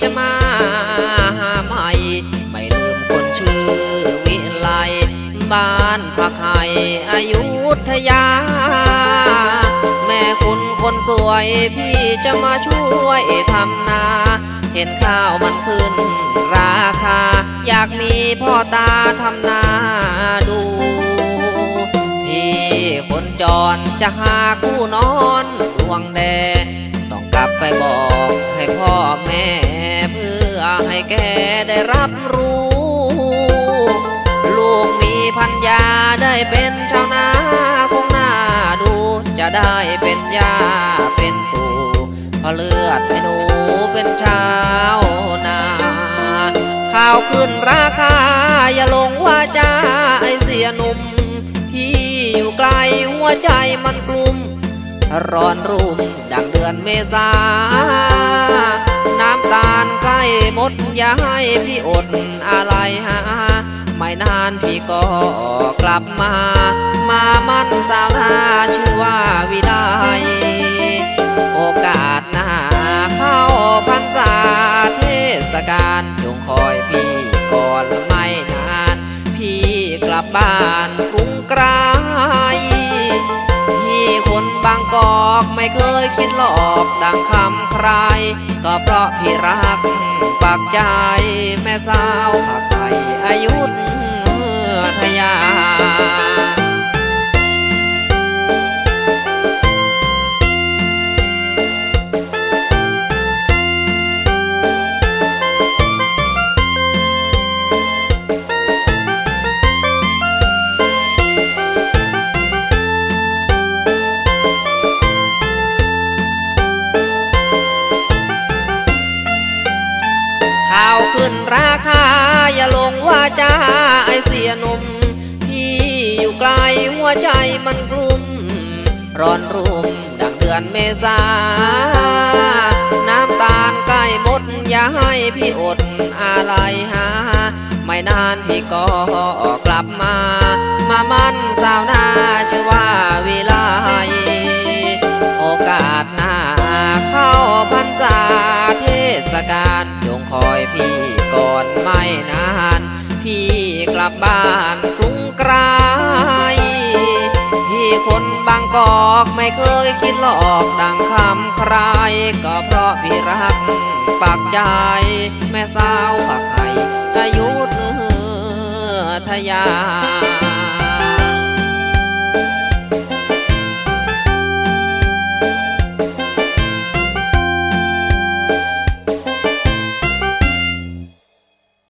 จะมาหาใหม่ไม่ลืมคนชื่อวิไลบ้านพักไห่อายุทยา แม่คุณคนสวยพี่จะมาช่วยทำนา เห็นข้าวมันขึ้นราคา อยากมีพ่อตาทำนาดูพี่คนจรจะหาคู่นอนดวงแดต้องกลับไปบอกให้พ่อแม่ รับรู้ ลูกมีพัญญาได้เป็นชาวนาคงน่าดู จะได้เป็นยาเป็นปู่พราะเลือดไอ้หนูเป็นชาวนาข้าวขึ้นราคา อย่าลงว่าจ้าไอเสียหนุ่มพี่อยู่ไกลหัวใจมันกลุ่มร้อนรุ่มดังเดือนเมษาน้ำตาลใกล้ หมดอย่าให้พี่อดอะไรหาไม่นานพี่ก็กลับมา มามั่นสาวนาชื่อว่าวิไลโอกาสหน้าเข้าพรรษาเทศกาลจงคอยพี่ก่อนไม่นาน พี่กลับบ้านกรุงกรพี่ ไม่เคยคิดหลอกดังคำใคร ก็เพราะพี่รักปักใจแม่สาวผักไทยอายุทยา ข้าวขึ้นราคา อย่าลงว่าจ้าไอเสียหนุ่มพี่อยู่ไกลหัวใจมันกลุ่ม ร้อนรุ่มดังเดือนเมษา น้ำตาลใกล้หมด อย่าให้พี่อดอะไรหา ไม่นานพี่ก็กลับมา มามั่นสาวนาชื่อว่าวิไลโอกาสหน้าเข้าพรรษาเทศกาล คอยพี่ก่อนไม่นาน พี่กลับบ้านกรุงไกรพี่คนบางกอกไม่เคยคิดหลอกดังคำใคร ก็เพราะพี่รักปักใจ แม่สาวผักไห่อายุเนื้อทยา